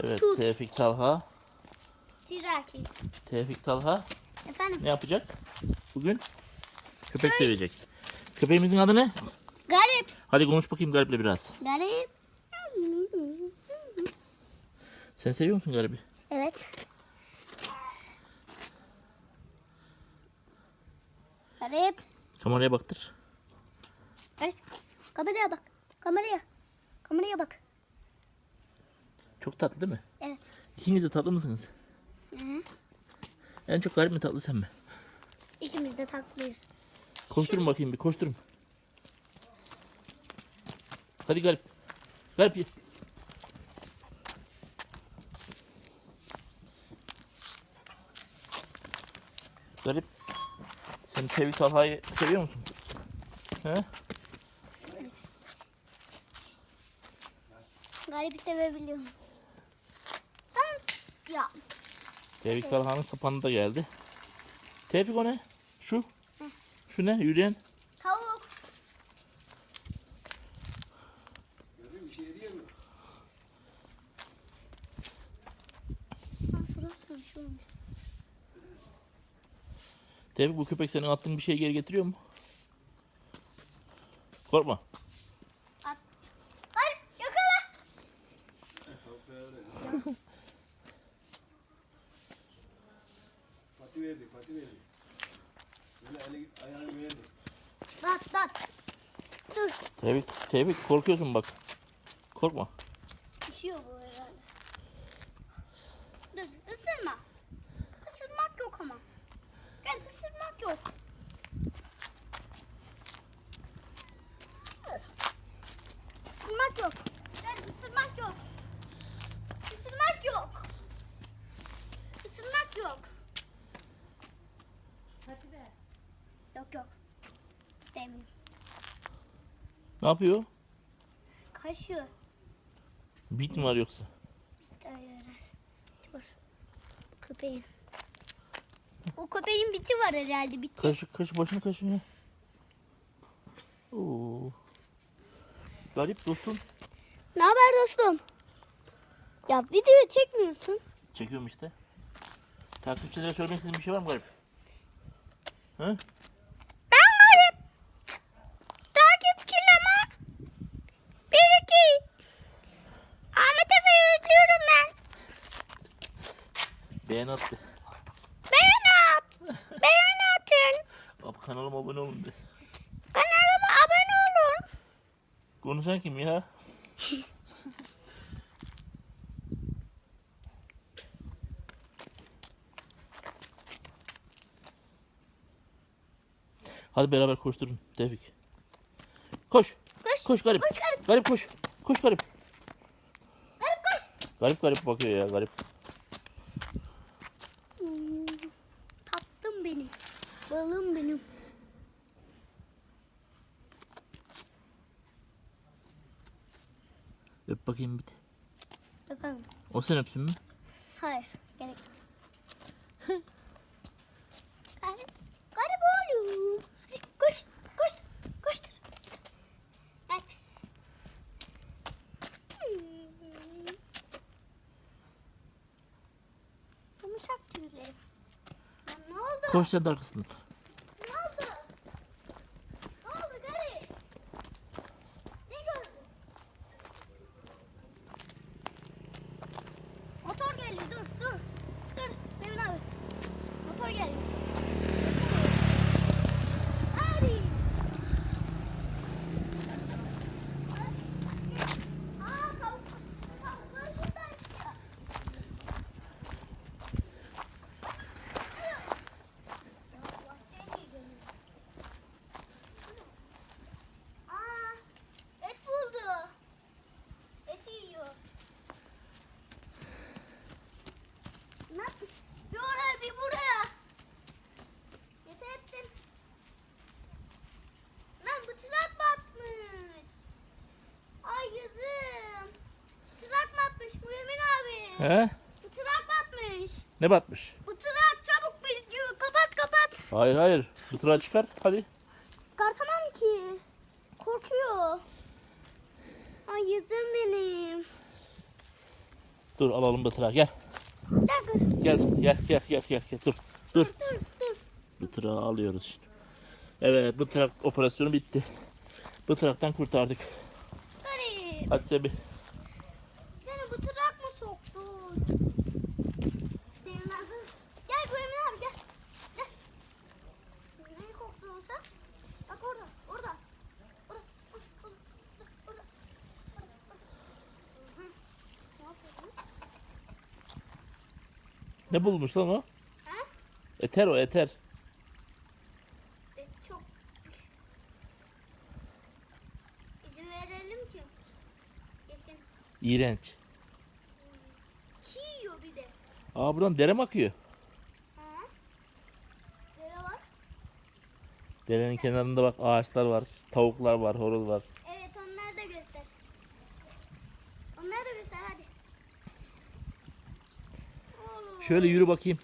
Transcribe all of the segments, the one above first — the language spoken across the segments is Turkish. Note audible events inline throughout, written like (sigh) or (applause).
Tut Evet tut. Tevfik Talha. Tiraki. Tevfik Talha Efendim. ne yapacak? Bugün köpek sevecek. Köpeğimizin adı ne? Garip. Hadi konuş bakayım Garip'le biraz. Garip. Sen seviyor musun Garip'i? Evet. Garip. Kameraya baktır. Garip. Kameraya bak. Kameraya. Kameraya bak. Çok tatlı değil mi? Evet. İkiniz de tatlı mısınız? Hı -hı. En çok Garip mi tatlı sen mi? İkimiz de tatlıyız. Koşturun bakayım bir koşturun. Hadi Garip. Garip ye. Garip. Sen Tevfik Talha'yı seviyor musun? He? Garip'i sevebiliyorum. Ya Tevfik Talha'nın sapanı da geldi. Tevfik o ne? Şu. Şu ne? Yürüyen. tavuk. Ha, şurası bir şey olmuş. Tevfik bu köpek senin attığın bir şey geri getiriyor mu? Korkma. Dur. Tevfik, Tevfik korkuyorsun bak. Korkma. Düşüyor bu herhalde. Dur ısırma. Isırmak yok ama. Gel ısırmak yok. Isırmak yok. Gel ısırmak yok. Isırmak yok. Isırmak yok. Hadi be. Yok yok. Demiyorum. Ne yapıyor? Kaşıyor. Bit mi var yoksa? Hayır. Dur. Köpeğin. O köpeğin biti var herhalde biti. Kaşı, kaşı başını kaşıyor. Oo. Garip dostum. Ne haber dostum? Ya video çekmiyorsun. Çekiyorum işte. Takipçilere söylemek istediğin bir şey var mı Garip? Hı? Beğen at. Beğen (laughs) atın. Abi kanalıma abone olun de. Kanalıma abone olun. Konuşan kim ya? Hadi beraber koşturun Tevfik. Koş. Koş. Koş garip. Koş garip. Garip koş. Koş garip. Garip koş. Garip garip bakıyor ya garip. Balım benim. Öp bakayım bir. de. Bakalım. O sen öpsün mü? Hayır. Gerek yok. Garip. Garip oğlum. Hadi koş. Koş. Koştur. Gel. Hmm. Yumuşak tüylerim. Ne oldu? Koş sen de arkasından. Ne oldu? Ne oldu Garip? Ne gördün? Motor geldi dur dur. Dur Devin abi. Motor geldi. Hadi. Aa tavuk. Tavuklar burada işte. Bahçeye mi gidiyorsun? Aa, et buldu. Et yiyor. Ne yap- Bir oraya bir buraya. Yeter ettim. Lan bu tuzak batmış. Ay yazım. Tuzak batmış Mümin abi. He? Bu tuzak batmış. Ne batmış? Bu tuzak çabuk bir kapat kapat. Hayır hayır. Bu tırağı çıkar. Hadi. Kalkamam ki. Korkuyor. Ay yazım benim. Dur alalım bıtırağı gel. Gel. Gel gel gel gel gel. gel. Dur dur. Dur dur. Bıtırağı alıyoruz şimdi. Evet bıtırak operasyonu bitti. Bıtıraktan kurtardık. Garip. Hadi Sebi. Seni bu trak mı soktu? Sevmez. Gel Gülümün abi gel. Gel. Neyi koktun sen? Bak orada. Orada. Orada. Orada. Orada. Orada. Hı. Ne yapıyorsun? Ne bulmuş lan o? Ha? Eter o eter. E, çok İzin verelim ki. Yesin. İğrenç. Çiğ yiyor bir de. Aa buradan dere mi akıyor? Ha? Nere var? Derenin kenarında bak ağaçlar var. Tavuklar var, horoz var. Evet onları da göster. Onları da göster hadi. Oğlum. Şöyle yürü bakayım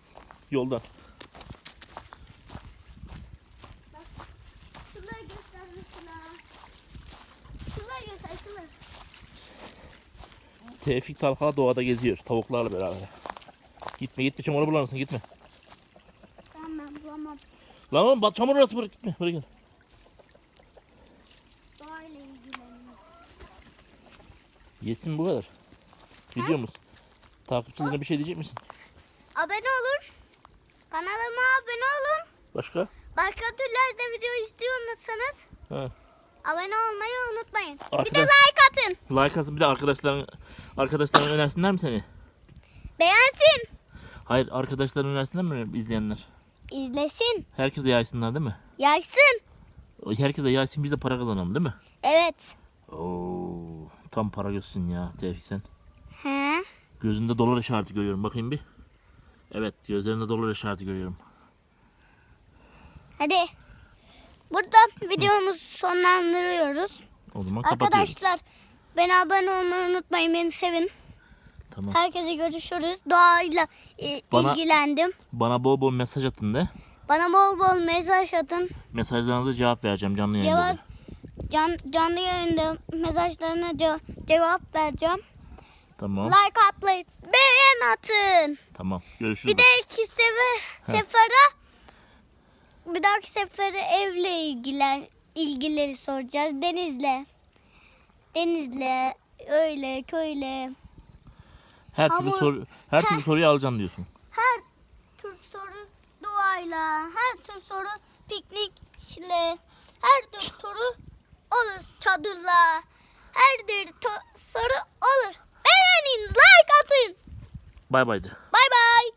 yoldan. Tevfik Talha doğada geziyor tavuklarla beraber. Gitme gitme çamura bulanırsın gitme. Tamam ben bulamam. Lan oğlum bak çamur orası bırak gitme buraya gel. Doğayla ilgileniyor. Yesin bu kadar. Gidiyor musun? Takipçilerine bir şey diyecek misin? Abone olun. Kanalıma abone olun. Başka? Başka türlerde video istiyorsanız He. abone olmayı unutmayın. Bir de Arkadaş- like atın. Like atsın bir de arkadaşların arkadaşların önersinler mi seni? Beğensin. Hayır arkadaşların önersinler mi izleyenler? İzlesin. Herkese yaysınlar değil mi? Yaysın. O Herkese yaysın biz de para kazanalım değil mi? Evet. Oo, tam para gözsün ya Tevfik sen. He. Gözünde dolar işareti görüyorum bakayım bir. Evet gözlerinde dolar işareti görüyorum. Hadi. Burada videomuzu sonlandırıyoruz. O zaman. Arkadaşlar beni abone olmayı unutmayın. Beni sevin. Tamam. Herkese görüşürüz. Doğayla e, Bana- ilgilendim. Bana bol bol mesaj atın de. Bana bol bol mesaj atın. Mesajlarınıza cevap vereceğim canlı yayında. Cevap, can, canlı yayında mesajlarına ce- cevap vereceğim. Tamam. Like atlayıp beğen atın. Tamam. Görüşürüz. Bir dahaki sefer, sefere bir dahaki sefere evle ilgilen ilgileri soracağız. Denizle. Denizle öyle köyle her türlü soru her türlü soruyu alacağım diyorsun. her tür soru duayla, her tür soru piknikle, her tür soru olur çadırla. Her tür to- soru olur beğenin, like atın. Bay bay de. Bay bay.